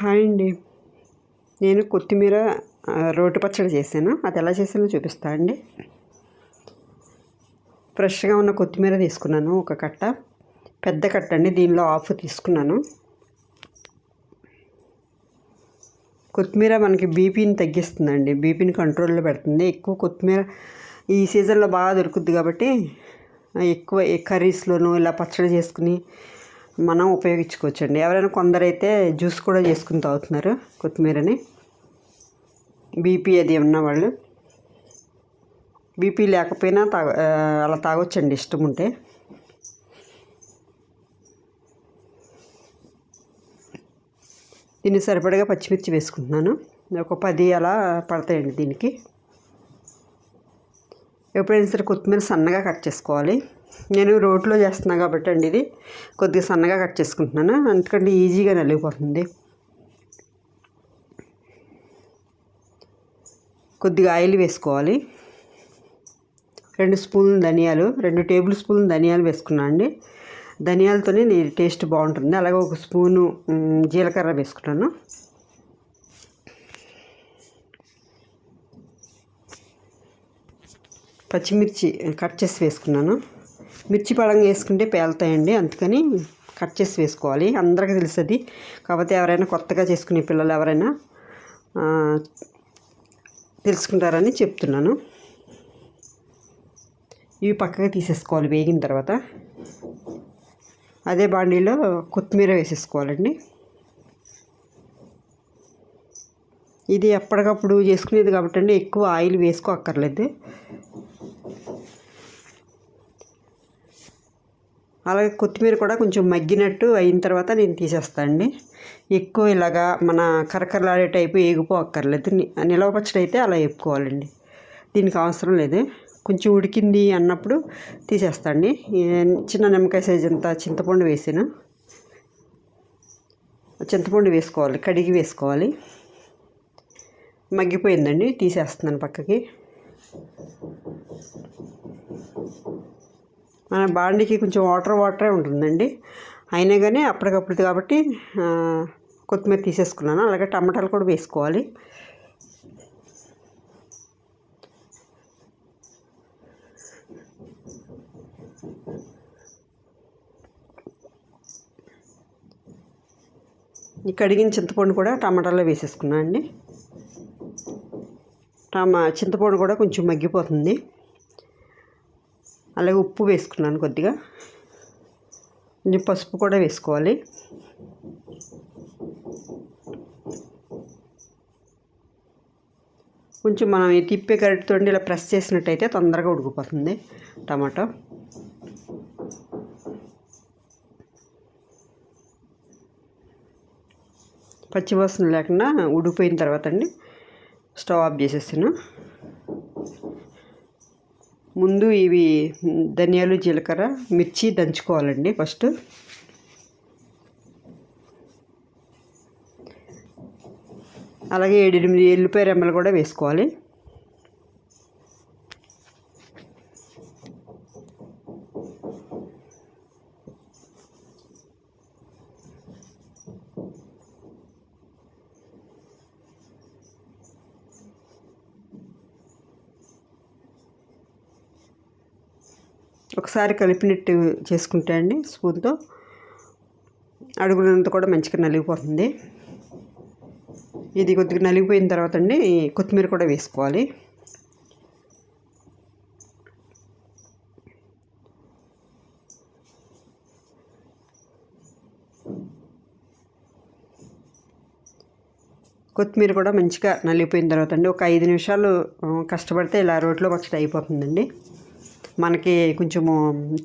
Hi అండి. నేను కొత్తిమీర రోటి పచ్చడి చేశాను. అది ఎలా చేశానో చూపిస్తా అండి. ఫ్రెష్గా ఉన్న కొత్తిమీర తీసుకున్నాను ఒక కట్ట. పెద్ద కట్ట అండి దీనిలో ఆఫ్ తీసుకున్నాను. కొత్తిమీర మనకి బీపీని తగ్గిస్తుందండి. బీపీని కంట్రోల్లో పెడుతుంది. ఎక్కువ కొత్తిమీర ఈ సీజన్లో బాగా దొరుకుద్ది కాబట్టి ఎక్కువ కర్రీస్లోనూ ఇలా పచ్చడి చేసుకుని మనం ఉపయోగించుకోవచ్చండి. ఎవరైనా కొందరైతే జ్యూస్ కూడా చేసుకుని తాగుతున్నారు కొత్తిమీరని. బీపీ అది ఉన్న వాళ్ళు. బీపీ లేకపోయినా తాగ అలా తాగొచ్చండి ఇష్టం ఉంటే. దీన్ని సరిపడగా పచ్చిమిర్చి వేసుకుంటున్నాను. ఒక పది అలా పడతాయండి దీనికి. ఎప్పుడైనా సరే కొత్తిమీర సన్నగా కట్ చేసుకోవాలి. నేను రోట్లో చేస్తున్నా కాబట్టి అండి ఇది. కొద్దిగా సన్నగా కట్ చేసుకుంటున్నాను. ఎందుకంటే ఈజీగా నలిగిపోతుంది. కొద్దిగా ఆయిల్ వేసుకోవాలి. రెండు స్పూన్లు ధనియాలు రెండు టేబుల్ స్పూన్లు ధనియాలు వేసుకున్నాను అండి. ధనియాలతోనే నీ టేస్ట్ బాగుంటుంది. అలాగే ఒక స్పూను జీలకర్ర వేసుకున్నాను. పచ్చిమిర్చి కట్ చేసి వేసుకున్నాను. మిర్చి పడంగా వేసుకుంటే పేలుతాయండి. అందుకని కట్ చేసి వేసుకోవాలి. అందరికీ తెలుస్తుంది కాకపోతే ఎవరైనా కొత్తగా చేసుకునే పిల్లలు ఎవరైనా తెలుసుకుంటారని చెప్తున్నాను. ఇవి పక్కగా తీసేసుకోవాలి వేగిన తర్వాత. అదే బాండీలో కొత్తిమీర వేసేసుకోవాలండి. ఇది ఎప్పటికప్పుడు చేసుకునేది కాబట్టి అండి ఎక్కువ ఆయిల్ వేసుకో అక్కర్లేదు అలాగే కొత్తిమీర కూడా కొంచెం మగ్గినట్టు అయిన తర్వాత నేను తీసేస్తాను అండి. ఎక్కువ ఇలాగా మన కరకరలాడే టైపు ఏగిపో అక్కర్లేదు. నిలవ పచ్చడి అయితే అలా వేపుకోవాలండి దీనికి అవసరం లేదు. కొంచెం ఉడికింది అన్నప్పుడు తీసేస్తాండి చిన్న నిమ్మకాయ సైజ్ అంత చింతపండు వేసిన చింతపండు వేసుకోవాలి. కడిగి వేసుకోవాలి. మగ్గిపోయిందండి. తీసేస్తున్నాను పక్కకి. మన బాండికి కొంచెం వాటర్ వాటరే ఉంటుందండి. అయినా కానీ అప్పటికప్పుడు కాబట్టి కొత్తిమీర తీసేసుకున్నాను. అలాగే టమాటాలు కూడా వేసుకోవాలి. ఈ కడిగిన చింతపండు కూడా టమాటాలో వేసేసుకున్నాను అండి టమా చింతపండు కూడా కొంచెం మగ్గిపోతుంది. అలాగే ఉప్పు వేసుకున్నాను కొద్దిగా. కొంచెం పసుపు కూడా వేసుకోవాలి. కొంచెం మనం ఈ తిప్పే గరిటతో ఇలా ప్రెస్ చేసినట్టయితే తొందరగా ఉడికిపోతుంది టమాటో. పచ్చివాసన లేకుండా ఉడికిపోయిన తర్వాత అండి స్టవ్ ఆఫ్ చేసేసాను. ముందు ఇవి ధనియాలు జీలకర్ర మిర్చి దంచుకోవాలండి ఫస్ట్. అలాగే ఏడెనిమిది ఎల్లిపాయ రెమ్మలు కూడా వేసుకోవాలి. ఒకసారి కలిపినట్టు చేసుకుంటే అండి స్పూన్తో. అడుగులంతా కూడా మంచిగా నలిగిపోతుంది. ఇది కొద్దిగా నలిగిపోయిన తర్వాత అండి కొత్తిమీర కూడా వేసుకోవాలి. కొత్తిమీర కూడా మంచిగా నలిగిపోయిన తర్వాత అండి ఒక ఐదు నిమిషాలు కష్టపడితే ఇలా రోట్లో పచ్చడి అయిపోతుందండి. మనకి కొంచెము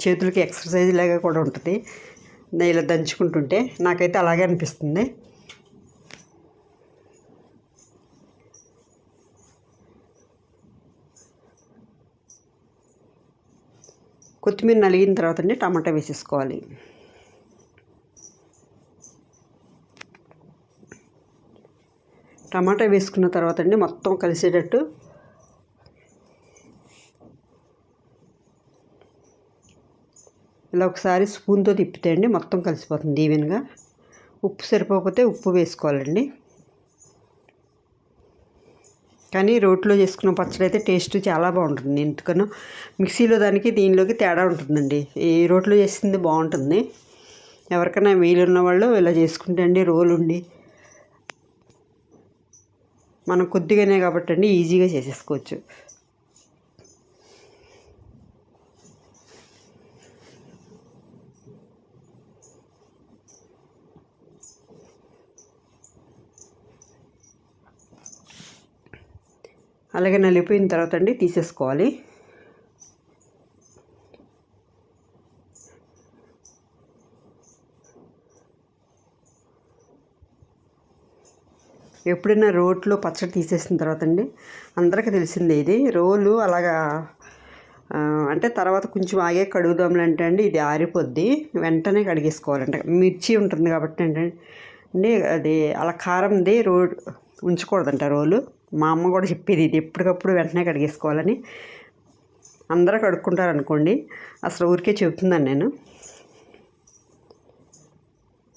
చేతులకి ఎక్సర్సైజ్ లాగా కూడా ఉంటుంది. ఇలా దంచుకుంటుంటే నాకైతే అలాగే అనిపిస్తుంది. కొత్తిమీర నలిగిన తర్వాత అండి టమాటా వేసేసుకోవాలి. టమాటా వేసుకున్న తర్వాత అండి మొత్తం కలిసేటట్టు ఇలా ఒకసారి స్పూన్తో తిప్పితే అండి మొత్తం కలిసిపోతుంది ఈవెన్గా. ఉప్పు సరిపోకపోతే ఉప్పు వేసుకోవాలండి. కానీ రోట్లో చేసుకున్న పచ్చడి అయితే టేస్ట్ చాలా బాగుంటుంది. ఎందుకనో మిక్సీలో దానికి దీనిలోకి తేడా ఉంటుందండి. ఈ రోట్లో చేసింది బాగుంటుంది. ఎవరికైనా వీలున్న వాళ్ళు ఇలా చేసుకుంటే అండి రోలు ఉండి మనం కొద్దిగానే కాబట్టి అండి ఈజీగా చేసేసుకోవచ్చు. అలాగే నలిపోయిన తర్వాత అండి తీసేసుకోవాలి. ఎప్పుడైనా రోట్లో పచ్చడి తీసేసిన తర్వాత అండి అందరికీ తెలిసిందే ఇది. రోలు అలాగా అంటే తర్వాత కొంచెం ఆగే కడుగుదాంలంటే అండి ఇది ఆరిపోద్ది. వెంటనే కడిగేసుకోవాలంటే. మిర్చి ఉంటుంది కాబట్టి ఏంటంటే అది అలా కారంది రో ఉంచకూడదంట రోలు. మా అమ్మ కూడా చెప్పేది ఇది. ఎప్పటికప్పుడు వెంటనే కడిగేసుకోవాలని. అందరూ కడుక్కుంటారనుకోండి. అసలు ఊరికే చెబుతున్నాను నేను.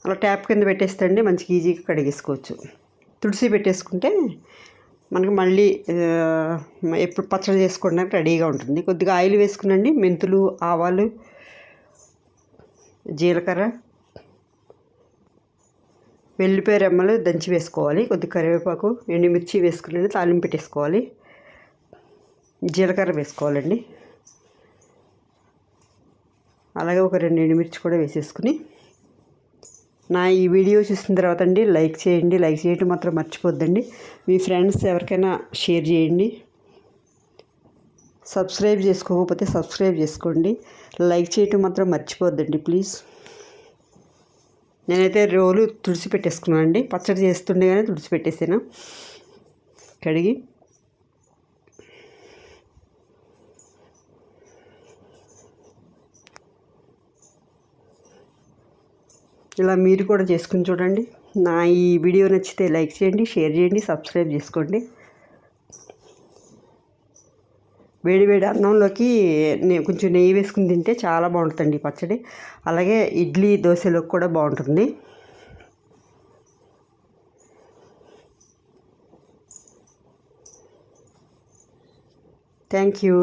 అలా ట్యాప్ కింద పెట్టేస్తండి మంచిగా ఈజీగా కడిగేసుకోవచ్చు. తుడిసి పెట్టేసుకుంటే మనకి మళ్ళీ ఎప్పుడు పచ్చడి చేసుకోవడానికి రెడీగా ఉంటుంది. కొద్దిగా ఆయిల్ వేసుకునండి. మెంతులు ఆవాలు జీలకర్ర వెల్లిపాయ రెమ్మలు దంచి వేసుకోవాలి. కొద్ది కరివేపాకు ఎండుమిర్చి వేసుకుని తాలింపు పెట్టేసుకోవాలి. జీలకర్ర వేసుకోవాలండి. అలాగే ఒక రెండు ఎండుమిర్చి కూడా వేసేసుకుని నా ఈ వీడియో చూసిన తర్వాత అండి లైక్ చేయండి. లైక్ చేయటం మాత్రం మర్చిపోద్దండి. మీ ఫ్రెండ్స్ ఎవరికైనా షేర్ చేయండి. సబ్స్క్రైబ్ చేసుకోకపోతే సబ్స్క్రైబ్ చేసుకోండి. లైక్ చేయటం మాత్రం మర్చిపోద్దండి ప్లీజ్. నేనైతే రోలు తుడిచి పెట్టేసుకున్నాను అండి పచ్చడి చేస్తుండగానే తుడిచి పెట్టేసాను. కడిగి. ఇలా మీరు కూడా చేసుకుని చూడండి. నా ఈ వీడియో నచ్చితే లైక్ చేయండి షేర్ చేయండి సబ్స్క్రైబ్ చేసుకోండి. వేడివేడి అన్నంలోకి కొంచెం నెయ్యి వేసుకుని తింటే చాలా బాగుంటుందండి పచ్చడి. అలాగే ఇడ్లీ దోశలోకి కూడా బాగుంటుంది. Thank you.